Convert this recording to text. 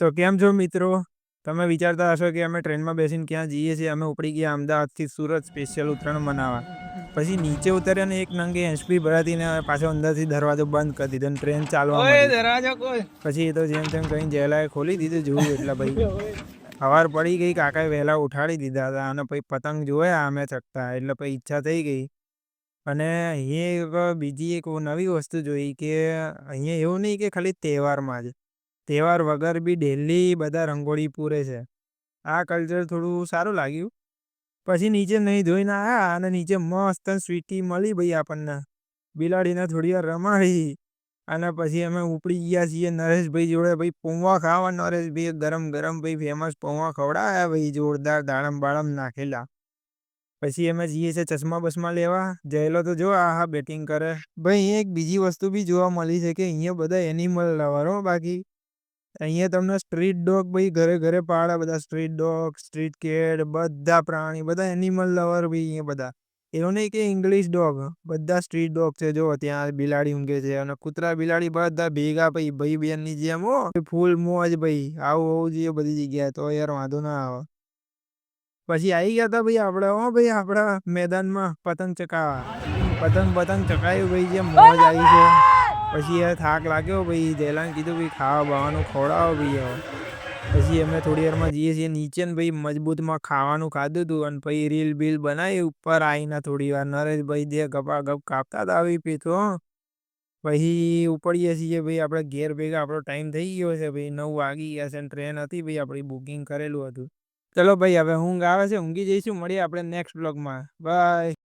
તો કેમ છો મિત્રો? તમે વિચારતા હશો કે અમે ટ્રેનમાં બેસીને ક્યાં જઈએ છીએ? અમે ઉપડી ગયા અમદાવાદથી સુરત સ્પેશિયલ ઉત્તરાયણ મનાવવા. પછી નીચે ઉતર્યા ને એક નંગે એસપી ભરાતીને પાછો અંદરથી દરવાજો બંધ કરી દીધો અને ટ્રેન ચાલવા. પછી એ તો જેમ તેમ કઈ જેલાએ ખોલી દીધું જોયું એટલે ભાઈ. સવાર પડી ગઈ કાકાએ વહેલા ઉઠાડી દીધા હતા અને પછી પતંગ જોયા અમે ચકતા એટલે પછી ઈચ્છા થઈ ગઈ. અને અહીંયા બીજી એક નવી વસ્તુ જોઈ કે અહીંયા એવું નહીં કે ખાલી તહેવારમાં જ. તહેવાર વગર બી ડેલી બધા રંગોળી પૂરે છે. આ કલ્ચર થોડું સારું લાગ્યું. પછી નીચે નહીં ધોઈને આવ્યા અને નીચે મસ્ત સ્વીટી મળી ભાઈ આપણને. બિલાડીને થોડી વાર રમાડી અને પછી અમે ઉપડી ગયા છીએ નરેશભાઈ જોડે ભાઈ પૌવા ખાવા. નરેશભાઈ ગરમ ગરમ ભાઈ ફેમસ પૌવા ખવડાવ્યા ભાઈ જોરદાર દાડમ બાળમ નાખેલા. પછી અમે જઈએ છીએ ચશ્મા બસમાં લેવા. જયેલો તો જો આ હા બેટિંગ કરે. ભાઈ એક બીજી વસ્તુ બી જોવા મળી છે કે અહીંયા બધા એનિમલ લવરો બાકી. અહીંયા તમને સ્ટ્રીટ ડોગ ભાઈ ઘરે ઘરે પાડે, બધા સ્ટ્રીટ ડોગ સ્ટ્રીટ કેટ બધા પ્રાણી, બધા એનિમલ લવર ભાઈ અહીંયા બધા. એવું નહીં કે ઇંગ્લિશ ડોગ બધા સ્ટ્રીટ ડોગ છે. જો, ત્યાં બિલાડી ઊંઘે છે અને કૂતરા બિલાડી બધા ભેગા ભાઈ ભાઈ બહેનની જેમ, હો, ફૂલ મોજ ભાઈ, આવું હોવું જોઈએ બધી જગ્યાએ, તો યાર વાંધો ના આવે. પછી આવી ગયા હતા ભાઈ આપણે હો ભાઈ આપણા મેદાનમાં પતંગ ચકાવા પતંગ પતંગ ચકાવ્યું ભાઈ, જે મોજ આવી છે. પછી એ થાક લાગ્યો, ભાઈ, જયલાને કીધું, ભાઈ, ખાવા બાવાનું ખવડાવો, ભાઈ હવે પછી અમે થોડી વારમાં જઈએ છીએ નીચે ને, ભાઈ, મજબૂતમાં ખાવાનું ખાધું હતું અને પછી રીલ બીલ બનાવી, ઉપર આવીને થોડી વાર નરેશભાઈ જે ગપા ગપ કાપતા હતા આવી પીતો પછી ઉપડીએ છીએ, ભાઈ, આપણે ઘેર ભેગા, આપણો ટાઈમ થઈ ગયો છે, ભાઈ, નવ વાગી ગયા છે ટ્રેન હતી, ભાઈ, આપણી બુકિંગ કરેલું હતું. ચલો ભાઈ, હવે ઊંઘ આવે છે, ઊંઘી જઈશું, મળીએ આપણે નેક્સ્ટ બ્લોગમાં. બાય.